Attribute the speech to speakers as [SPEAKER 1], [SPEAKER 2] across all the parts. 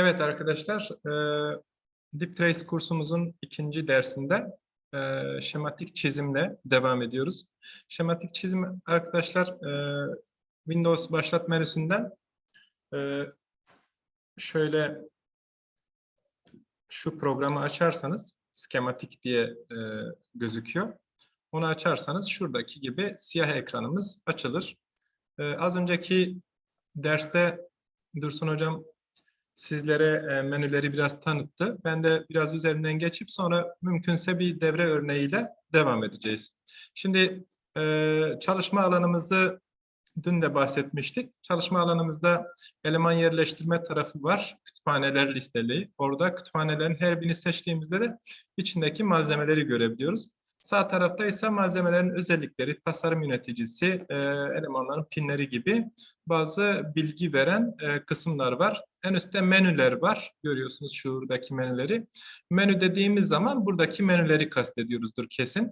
[SPEAKER 1] Evet arkadaşlar, e, Deep Trace kursumuzun ikinci dersinde e, şematik çizimle devam ediyoruz. Şematik çizim arkadaşlar e, Windows başlat menüsünden e, şöyle şu programı açarsanız skematik diye e, gözüküyor. Onu açarsanız şuradaki gibi siyah ekranımız açılır. E, az önceki derste Dursun Hocam sizlere e, menüleri biraz tanıttı. Ben de biraz üzerinden geçip sonra mümkünse bir devre örneğiyle devam edeceğiz. Şimdi e, çalışma alanımızı dün de bahsetmiştik. Çalışma alanımızda eleman yerleştirme tarafı var. Kütüphaneler listeli. Orada kütüphanelerin her birini seçtiğimizde de içindeki malzemeleri görebiliyoruz. Sağ tarafta ise malzemelerin özellikleri, tasarım yöneticisi, e, elemanların pinleri gibi bazı bilgi veren kısımlar var. En üstte menüler var. Görüyorsunuz şuradaki menüleri. Menü dediğimiz zaman buradaki menüleri kastediyoruzdur kesin.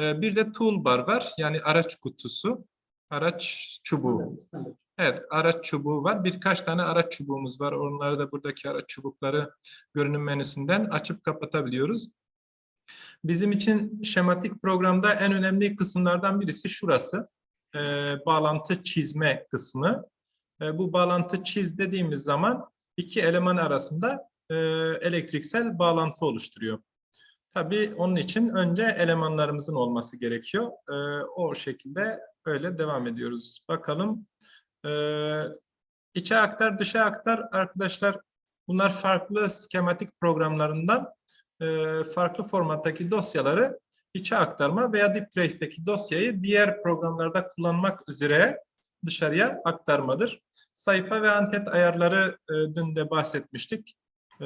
[SPEAKER 1] E, bir de toolbar var. Yani araç kutusu, araç çubuğu. Evet, araç çubuğu var. Birkaç tane araç çubuğumuz var. Onları da buradaki araç çubukları görünüm menüsünden açıp kapatabiliyoruz. Bizim için şematik programda en önemli kısımlardan birisi şurası. E, bağlantı çizme kısmı. E, bu bağlantı çiz dediğimiz zaman iki eleman arasında e, elektriksel bağlantı oluşturuyor. Tabii onun için önce elemanlarımızın olması gerekiyor. E, o şekilde öyle devam ediyoruz. Bakalım. E, içe aktar, dışa aktar arkadaşlar. Bunlar farklı skematik programlarından e, farklı formattaki dosyaları içe aktarma veya Deep Trace'deki dosyayı diğer programlarda kullanmak üzere dışarıya aktarmadır. Sayfa ve antet ayarları e, dün de bahsetmiştik. E,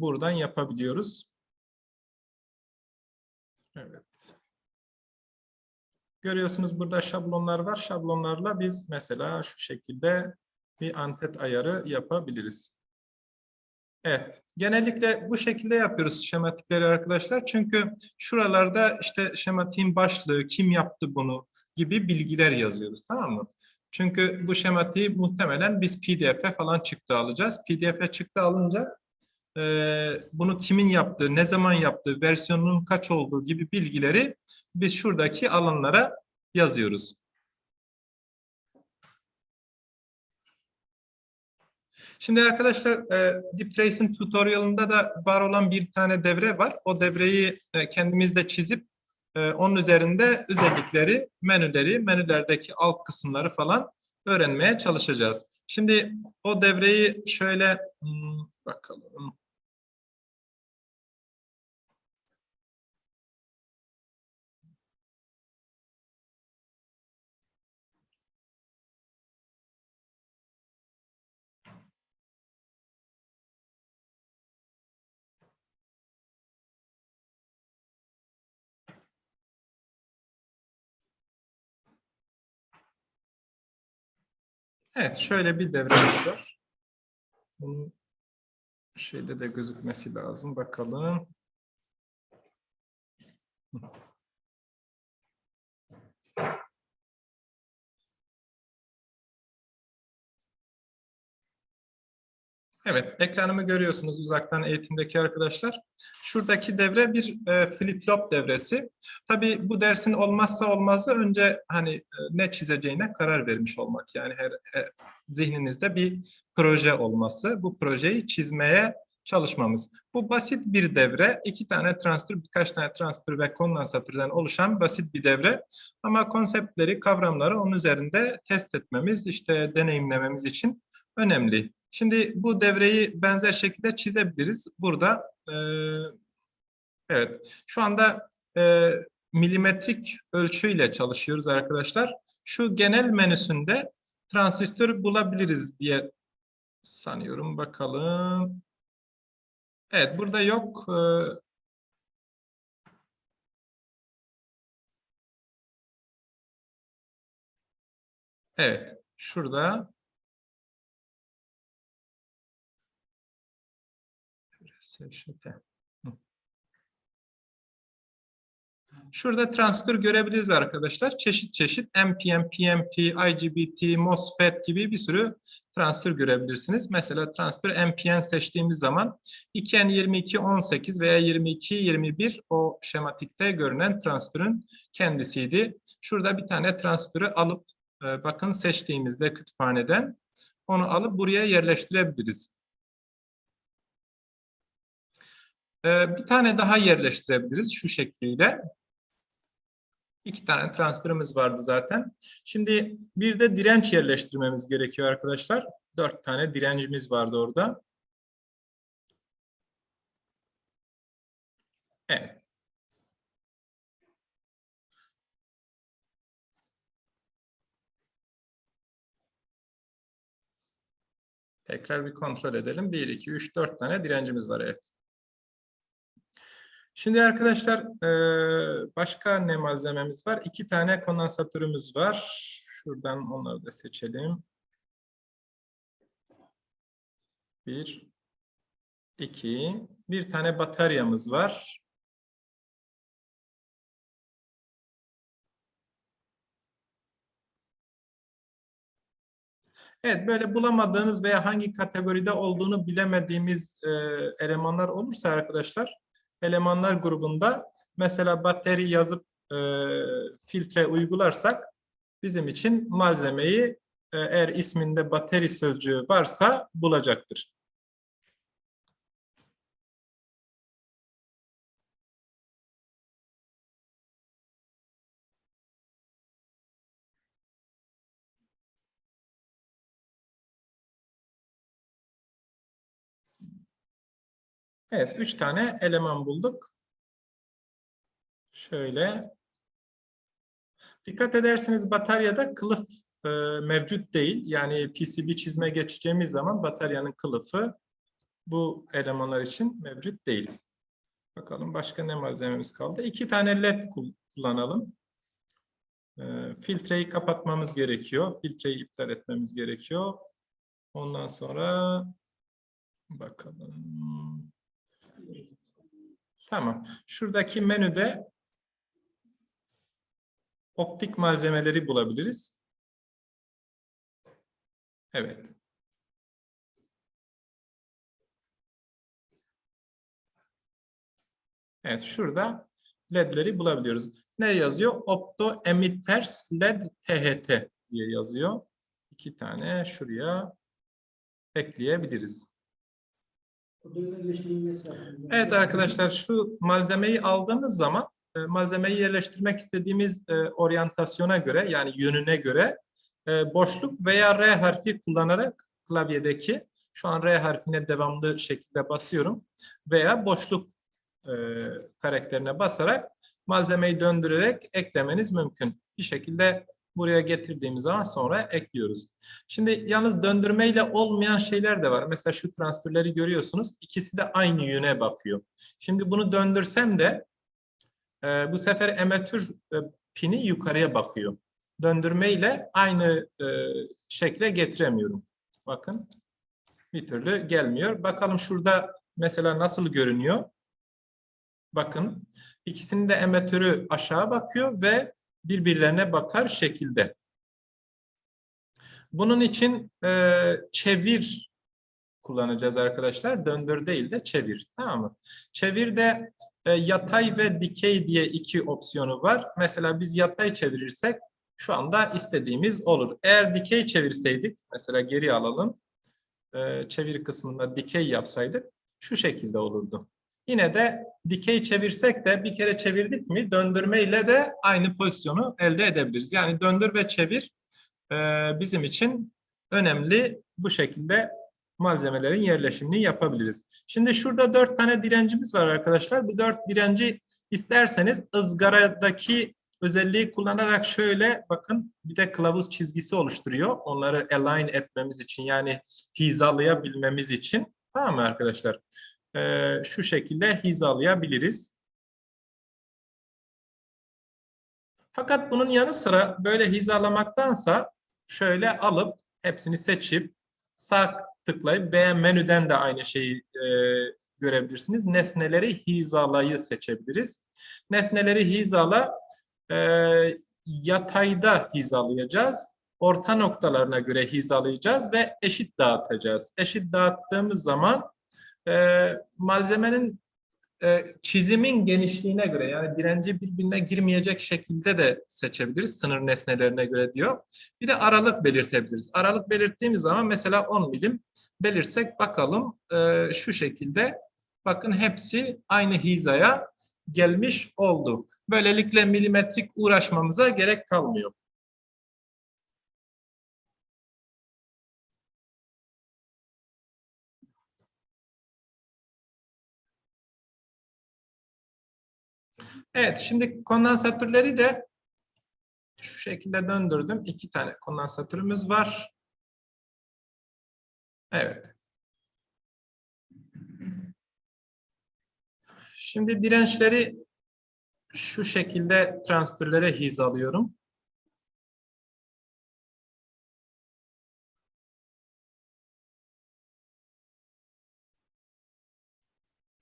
[SPEAKER 1] buradan yapabiliyoruz. Evet. Görüyorsunuz burada şablonlar var. Şablonlarla biz mesela şu şekilde bir antet ayarı yapabiliriz. Evet, genellikle bu şekilde yapıyoruz şematikleri arkadaşlar. Çünkü şuralarda işte şematiğin başlığı, kim yaptı bunu gibi bilgiler yazıyoruz, tamam mı? Çünkü bu şematiği muhtemelen biz pdf'e falan çıktı alacağız. pdf'e çıktı alınca e, bunu kimin yaptığı, ne zaman yaptığı, versiyonunun kaç olduğu gibi bilgileri biz şuradaki alanlara yazıyoruz. Şimdi arkadaşlar e, Deep Trace'in tutorialında da var olan bir tane devre var. O devreyi e, kendimiz de çizip e, onun üzerinde özellikleri, menüleri, menülerdeki alt kısımları falan öğrenmeye çalışacağız. Şimdi o devreyi şöyle hmm, bakalım. Evet, şöyle bir devremiz var. Bunun şeyde de gözükmesi lazım. Bakalım. Evet, ekranımı görüyorsunuz uzaktan eğitimdeki arkadaşlar. Şuradaki devre bir e, flip-flop devresi. Tabii bu dersin olmazsa olmazı önce hani e, ne çizeceğine karar vermiş olmak. Yani her, her zihninizde bir proje olması, bu projeyi çizmeye çalışmamız. Bu basit bir devre. iki tane transistör, birkaç tane transistör ve kondansatörden oluşan basit bir devre. Ama konseptleri, kavramları onun üzerinde test etmemiz, işte deneyimlememiz için önemli. Şimdi bu devreyi benzer şekilde çizebiliriz. Burada e, evet şu anda e, milimetrik ölçüyle çalışıyoruz arkadaşlar. Şu genel menüsünde transistör bulabiliriz diye sanıyorum. Bakalım. Evet burada yok. E, evet şurada SŞT. Şurada transistör görebiliriz arkadaşlar. Çeşit çeşit NPN, PNP, IGBT, MOSFET gibi bir sürü transistör görebilirsiniz. Mesela transistör NPN seçtiğimiz zaman 2N2218 veya 2221 o şematikte görünen transistörün kendisiydi. Şurada bir tane transistörü alıp e, bakın seçtiğimizde kütüphaneden onu alıp buraya yerleştirebiliriz. E, bir tane daha yerleştirebiliriz şu şekilde. İki tane transistörümüz vardı zaten. Şimdi bir de direnç yerleştirmemiz gerekiyor arkadaşlar. Dört tane direncimiz vardı orada. Evet. Tekrar bir kontrol edelim. 1, 2, 3, 4 tane direncimiz var. Evet. Şimdi arkadaşlar başka ne malzememiz var? İki tane kondansatörümüz var. Şuradan onları da seçelim. Bir, iki, bir tane bataryamız var. Evet, böyle bulamadığınız veya hangi kategoride olduğunu bilemediğimiz e, elemanlar olursa arkadaşlar, elemanlar grubunda mesela batarya yazıp e, filtre uygularsak bizim için malzemeyi e, eğer isminde batarya sözcüğü varsa bulacaktır. Evet, üç tane eleman bulduk. Şöyle. Dikkat ederseniz bataryada kılıf e, mevcut değil. Yani PCB çizme geçeceğimiz zaman bataryanın kılıfı bu elemanlar için mevcut değil. Bakalım başka ne malzememiz kaldı. İki tane led kullanalım. E, filtreyi kapatmamız gerekiyor. Filtreyi iptal etmemiz gerekiyor. Ondan sonra bakalım. Tamam. Şuradaki menüde optik malzemeleri bulabiliriz. Evet. Evet, şurada ledleri bulabiliyoruz. Ne yazıyor? Opto emitters led THT diye yazıyor. İki tane şuraya ekleyebiliriz. Evet arkadaşlar şu malzemeyi aldığımız zaman e, malzemeyi yerleştirmek istediğimiz e, oryantasyona göre yani yönüne göre e, boşluk veya R harfi kullanarak klavyedeki şu an R harfine devamlı şekilde basıyorum veya boşluk karakterine basarak malzemeyi döndürerek eklemeniz mümkün. Bir şekilde buraya getirdiğimiz zaman sonra ekliyoruz. Şimdi yalnız döndürmeyle olmayan şeyler de var. Mesela şu transistörleri görüyorsunuz. İkisi de aynı yöne bakıyor. Şimdi bunu döndürsem de e, bu sefer emetür e, pini yukarıya bakıyor. Döndürmeyle aynı e, şekle getiremiyorum. Bakın bir türlü gelmiyor. Bakalım şurada mesela nasıl görünüyor. Bakın ikisinin de emetörü aşağı bakıyor ve birbirlerine bakar şekilde. Bunun için e, çevir kullanacağız arkadaşlar. Döndür değil de çevir. Tamam mı? Çevirde e, yatay ve dikey diye iki opsiyonu var. Mesela biz yatay çevirirsek şu anda istediğimiz olur. Eğer dikey çevirseydik, mesela geri alalım. E, çevir kısmında dikey yapsaydık şu şekilde olurdu. Yine de dikey çevirsek de bir kere çevirdik mi döndürmeyle de aynı pozisyonu elde edebiliriz. Yani döndür ve çevir e, bizim için önemli. Bu şekilde malzemelerin yerleşimini yapabiliriz. Şimdi şurada dört tane direncimiz var arkadaşlar. Bu dört direnci isterseniz ızgaradaki özelliği kullanarak şöyle bakın bir de kılavuz çizgisi oluşturuyor. Onları align etmemiz için yani hizalayabilmemiz için. Tamam mı arkadaşlar? E, şu şekilde hizalayabiliriz. Fakat bunun yanı sıra böyle hizalamaktansa şöyle alıp hepsini seçip sağ tıklayıp veya menüden de aynı şeyi e, görebilirsiniz. Nesneleri hizalayı seçebiliriz. Nesneleri hizala e, yatayda hizalayacağız. Orta noktalarına göre hizalayacağız ve eşit dağıtacağız. Eşit dağıttığımız zaman e, malzemenin e, çizimin genişliğine göre yani direnci birbirine girmeyecek şekilde de seçebiliriz sınır nesnelerine göre diyor. Bir de aralık belirtebiliriz. Aralık belirttiğimiz zaman mesela 10 milim belirsek bakalım e, şu şekilde bakın hepsi aynı hizaya gelmiş oldu. Böylelikle milimetrik uğraşmamıza gerek kalmıyor. Evet, şimdi kondansatörleri de şu şekilde döndürdüm. İki tane kondansatörümüz var. Evet. Şimdi dirençleri şu şekilde transistörlere hizalıyorum.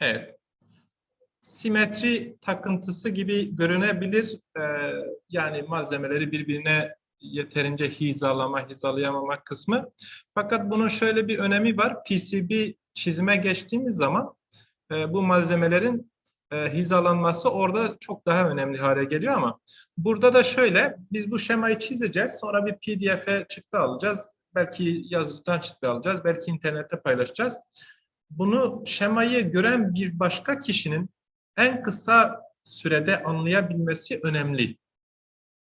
[SPEAKER 1] Evet. Simetri takıntısı gibi görünebilir. Ee, yani malzemeleri birbirine yeterince hizalama, hizalayamama kısmı. Fakat bunun şöyle bir önemi var. PCB çizime geçtiğimiz zaman e, bu malzemelerin e, hizalanması orada çok daha önemli hale geliyor ama burada da şöyle biz bu şemayı çizeceğiz sonra bir pdf'e çıktı alacağız belki yazıcıdan çıktı alacağız belki internette paylaşacağız bunu şemayı gören bir başka kişinin en kısa sürede anlayabilmesi önemli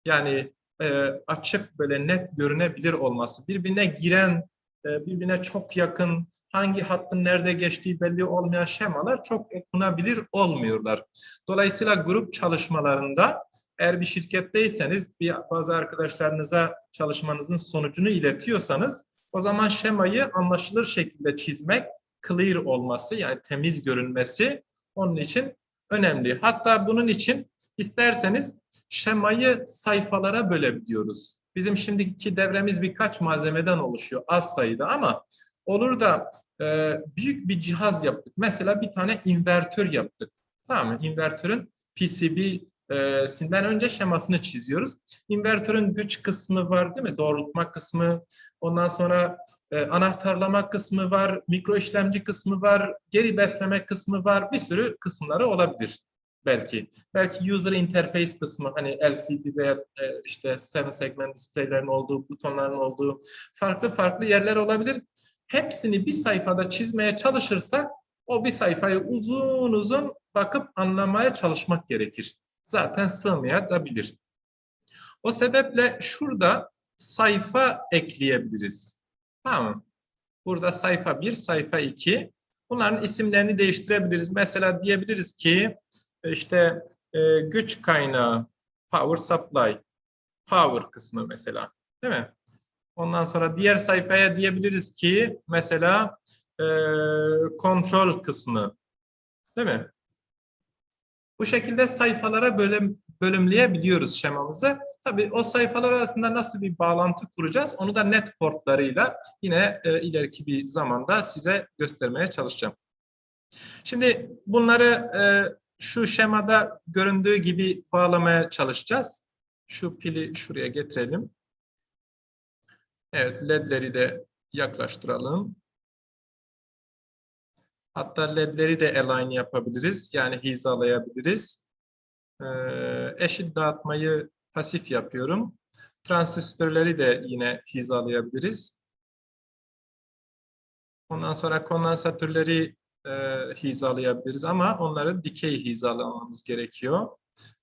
[SPEAKER 1] yani e, açık böyle net görünebilir olması birbirine giren e, birbirine çok yakın hangi hattın nerede geçtiği belli olmayan şemalar çok okunabilir olmuyorlar. Dolayısıyla grup çalışmalarında eğer bir şirketteyseniz bir, bazı arkadaşlarınıza çalışmanızın sonucunu iletiyorsanız o zaman şemayı anlaşılır şekilde çizmek, clear olması yani temiz görünmesi onun için önemli. Hatta bunun için isterseniz şemayı sayfalara bölebiliyoruz. Bizim şimdiki devremiz birkaç malzemeden oluşuyor az sayıda ama olur da e, büyük bir cihaz yaptık. Mesela bir tane invertör yaptık. Tamam mı? İnvertörün PCB'sinden önce şemasını çiziyoruz. İnvertörün güç kısmı var değil mi? Doğrultma kısmı, ondan sonra e, anahtarlama kısmı var, mikro işlemci kısmı var, geri besleme kısmı var. Bir sürü kısımları olabilir belki. Belki user interface kısmı hani LCD'de e, işte 7 segment displaylerin olduğu, butonların olduğu farklı farklı yerler olabilir hepsini bir sayfada çizmeye çalışırsak o bir sayfayı uzun uzun bakıp anlamaya çalışmak gerekir. Zaten sığmayabilir. O sebeple şurada sayfa ekleyebiliriz. Tamam Burada sayfa 1, sayfa 2. Bunların isimlerini değiştirebiliriz. Mesela diyebiliriz ki işte e, güç kaynağı, power supply, power kısmı mesela. Değil mi? Ondan sonra diğer sayfaya diyebiliriz ki mesela e, kontrol kısmı. Değil mi? Bu şekilde sayfalara bölüm, bölümleyebiliyoruz şemamızı. Tabii o sayfalar arasında nasıl bir bağlantı kuracağız onu da net portlarıyla yine e, ileriki bir zamanda size göstermeye çalışacağım. Şimdi bunları e, şu şemada göründüğü gibi bağlamaya çalışacağız. Şu pili şuraya getirelim. Evet, ledleri de yaklaştıralım. Hatta ledleri de align yapabiliriz. Yani hizalayabiliriz. Ee, eşit dağıtmayı pasif yapıyorum. Transistörleri de yine hizalayabiliriz. Ondan sonra kondansatörleri e, hizalayabiliriz ama onları dikey hizalamamız gerekiyor.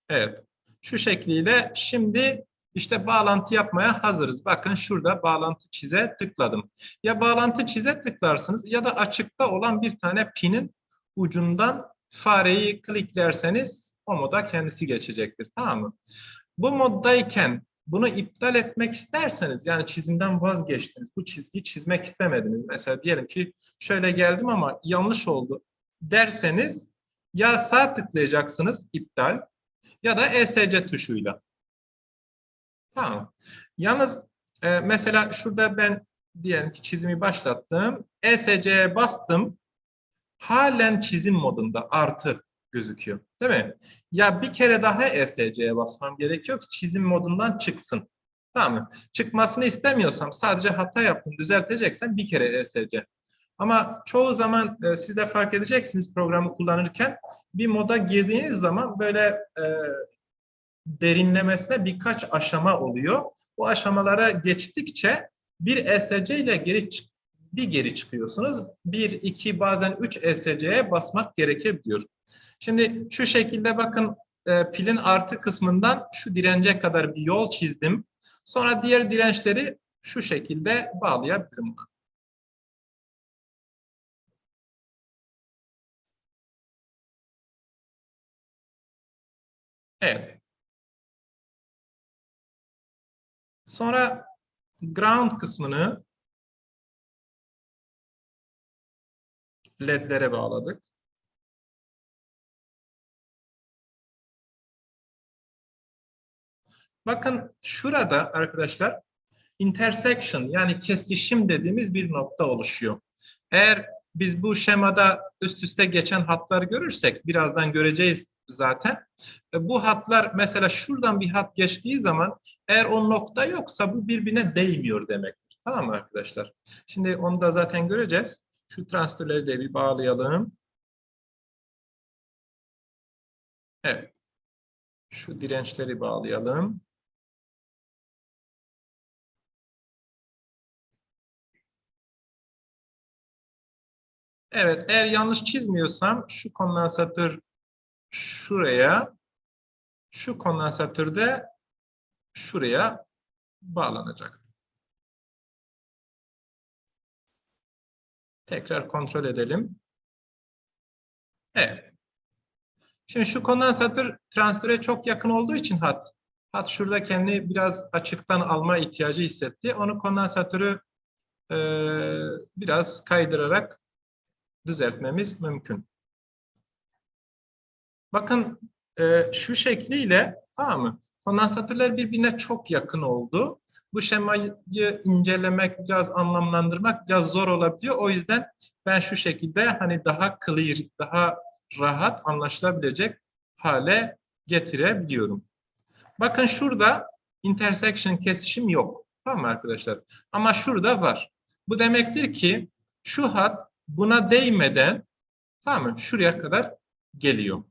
[SPEAKER 1] Evet. Şu şekliyle şimdi işte bağlantı yapmaya hazırız. Bakın şurada bağlantı çize tıkladım. Ya bağlantı çize tıklarsınız ya da açıkta olan bir tane pinin ucundan fareyi kliklerseniz o moda kendisi geçecektir. Tamam mı? Bu moddayken bunu iptal etmek isterseniz yani çizimden vazgeçtiniz. Bu çizgiyi çizmek istemediniz. Mesela diyelim ki şöyle geldim ama yanlış oldu derseniz ya sağ tıklayacaksınız iptal ya da ESC tuşuyla. Tamam. Yalnız e, mesela şurada ben diyelim ki çizimi başlattım. ESC'ye bastım. halen çizim modunda artı gözüküyor. Değil mi? Ya bir kere daha ESC'ye basmam gerekiyor ki çizim modundan çıksın. Tamam mı? Çıkmasını istemiyorsam sadece hata yaptım düzelteceksen bir kere ESC. Ama çoğu zaman e, siz de fark edeceksiniz programı kullanırken bir moda girdiğiniz zaman böyle e, derinlemesine birkaç aşama oluyor. Bu aşamalara geçtikçe bir ESC ile geri bir geri çıkıyorsunuz. Bir, iki, bazen üç ESC'ye basmak gerekebiliyor. Şimdi şu şekilde bakın e, pilin artı kısmından şu dirence kadar bir yol çizdim. Sonra diğer dirençleri şu şekilde bağlayabilirim. Evet. Sonra ground kısmını ledlere bağladık. Bakın şurada arkadaşlar intersection yani kesişim dediğimiz bir nokta oluşuyor. Eğer biz bu şemada üst üste geçen hatlar görürsek birazdan göreceğiz zaten. E, Bu hatlar mesela şuradan bir hat geçtiği zaman eğer o nokta yoksa bu birbirine değmiyor demektir. Tamam mı arkadaşlar? Şimdi onu da zaten göreceğiz. Şu transistörleri de bir bağlayalım. Evet. Şu dirençleri bağlayalım. Evet, eğer yanlış çizmiyorsam şu kondansatör şuraya, şu kondansatör de şuraya bağlanacaktır. Tekrar kontrol edelim. Evet. Şimdi şu kondansatör transistöre çok yakın olduğu için hat, hat şurada kendini biraz açıktan alma ihtiyacı hissetti. Onu kondansatörü eee, biraz kaydırarak düzeltmemiz mümkün. Bakın e, şu şekliyle tamam mı? Kondansatörler birbirine çok yakın oldu. Bu şemayı incelemek, biraz anlamlandırmak biraz zor olabiliyor. O yüzden ben şu şekilde hani daha clear, daha rahat anlaşılabilecek hale getirebiliyorum. Bakın şurada intersection kesişim yok. Tamam mı arkadaşlar? Ama şurada var. Bu demektir ki şu hat buna değmeden tamam mı? Şuraya kadar geliyor.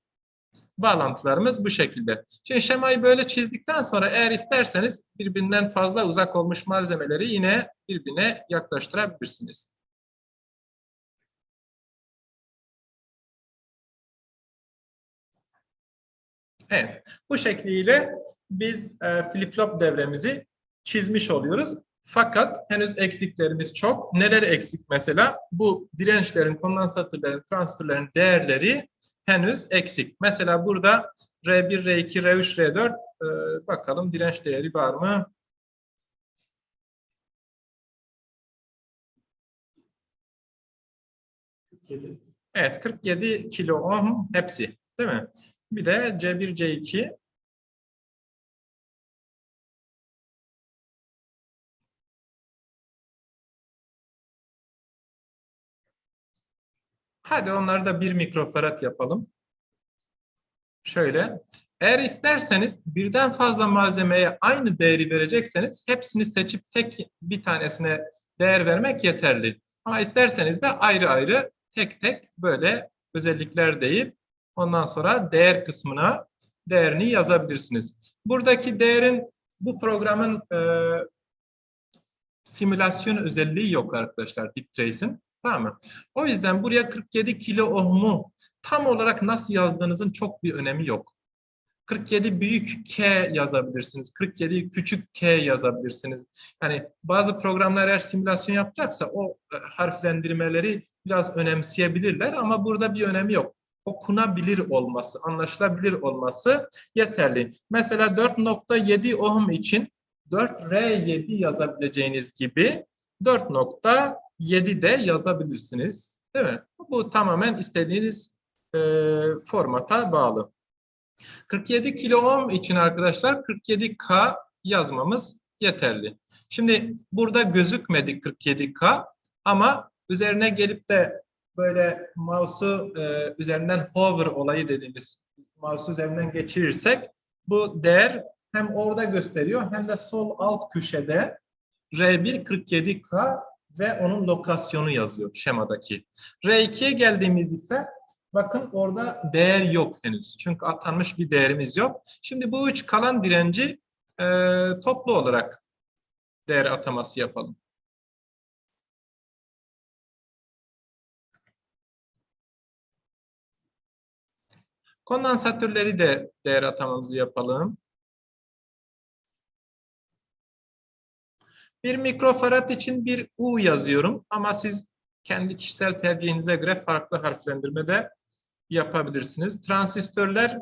[SPEAKER 1] Bağlantılarımız bu şekilde. Şimdi şemayı böyle çizdikten sonra eğer isterseniz birbirinden fazla uzak olmuş malzemeleri yine birbirine yaklaştırabilirsiniz. Evet, bu şekliyle biz e, flip-flop devremizi çizmiş oluyoruz. Fakat henüz eksiklerimiz çok. Neler eksik mesela? Bu dirençlerin, kondansatörlerin, transistörlerin değerleri henüz eksik. Mesela burada R1, R2, R3, R4 e, bakalım direnç değeri var mı? Evet 47 kilo ohm hepsi değil mi? Bir de C1, C2 Hadi onları da bir mikrofarad yapalım. Şöyle. Eğer isterseniz birden fazla malzemeye aynı değeri verecekseniz hepsini seçip tek bir tanesine değer vermek yeterli. Ama isterseniz de ayrı ayrı tek tek böyle özellikler deyip ondan sonra değer kısmına değerini yazabilirsiniz. Buradaki değerin bu programın e, simülasyon özelliği yok arkadaşlar DeepTrace'in. Tamam mı? O yüzden buraya 47 kilo ohmu tam olarak nasıl yazdığınızın çok bir önemi yok. 47 büyük K yazabilirsiniz. 47 küçük K yazabilirsiniz. Yani bazı programlar eğer simülasyon yapacaksa o e, harflendirmeleri biraz önemseyebilirler ama burada bir önemi yok. Okunabilir olması, anlaşılabilir olması yeterli. Mesela 4.7 ohm için 4R7 yazabileceğiniz gibi 4.7 de yazabilirsiniz. Değil mi? Bu tamamen istediğiniz e, formata bağlı. 47 kilo ohm için arkadaşlar 47K yazmamız yeterli. Şimdi burada gözükmedi 47K ama üzerine gelip de böyle mouse'u e, üzerinden hover olayı dediğimiz mouse üzerinden geçirirsek bu değer hem orada gösteriyor hem de sol alt köşede R1 47K ve onun lokasyonu yazıyor şemadaki. R2'ye geldiğimiz ise bakın orada değer yok henüz. Çünkü atanmış bir değerimiz yok. Şimdi bu üç kalan direnci e, toplu olarak değer ataması yapalım. Kondansatörleri de değer atamamızı yapalım. Bir mikrofarad için bir U yazıyorum ama siz kendi kişisel tercihinize göre farklı harflendirme de yapabilirsiniz. Transistörler,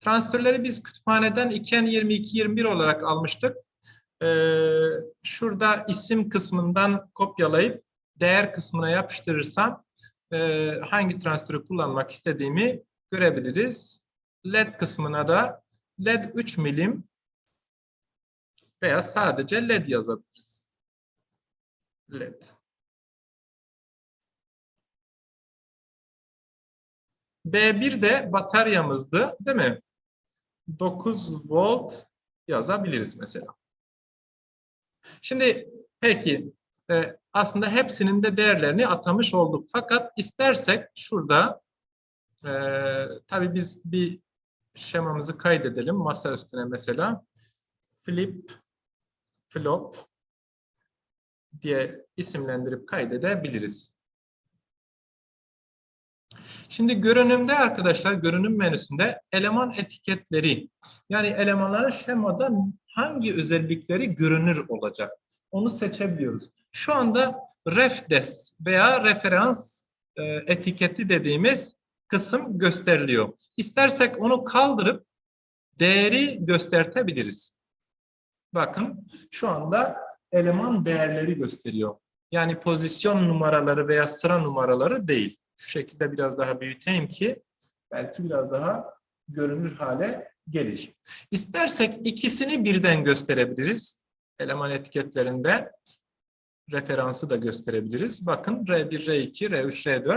[SPEAKER 1] transistörleri biz kütüphaneden 2N22-21 olarak almıştık. Ee, şurada isim kısmından kopyalayıp değer kısmına yapıştırırsam e, hangi transistörü kullanmak istediğimi görebiliriz. LED kısmına da LED 3 milim veya sadece LED yazabiliriz. LED. B1 de bataryamızdı, değil mi? 9 volt yazabiliriz mesela. Şimdi peki e, aslında hepsinin de değerlerini atamış olduk. Fakat istersek şurada e, tabii biz bir şemamızı kaydedelim masa üstüne mesela. Flip, flop diye isimlendirip kaydedebiliriz. Şimdi görünümde arkadaşlar görünüm menüsünde eleman etiketleri yani elemanların şemada hangi özellikleri görünür olacak onu seçebiliyoruz. Şu anda refdes veya referans e, etiketi dediğimiz kısım gösteriliyor. İstersek onu kaldırıp değeri göstertebiliriz. Bakın şu anda eleman değerleri gösteriyor. Yani pozisyon numaraları veya sıra numaraları değil. Şu şekilde biraz daha büyüteyim ki belki biraz daha görünür hale gelir. İstersek ikisini birden gösterebiliriz. Eleman etiketlerinde referansı da gösterebiliriz. Bakın R1, R2, R3, R4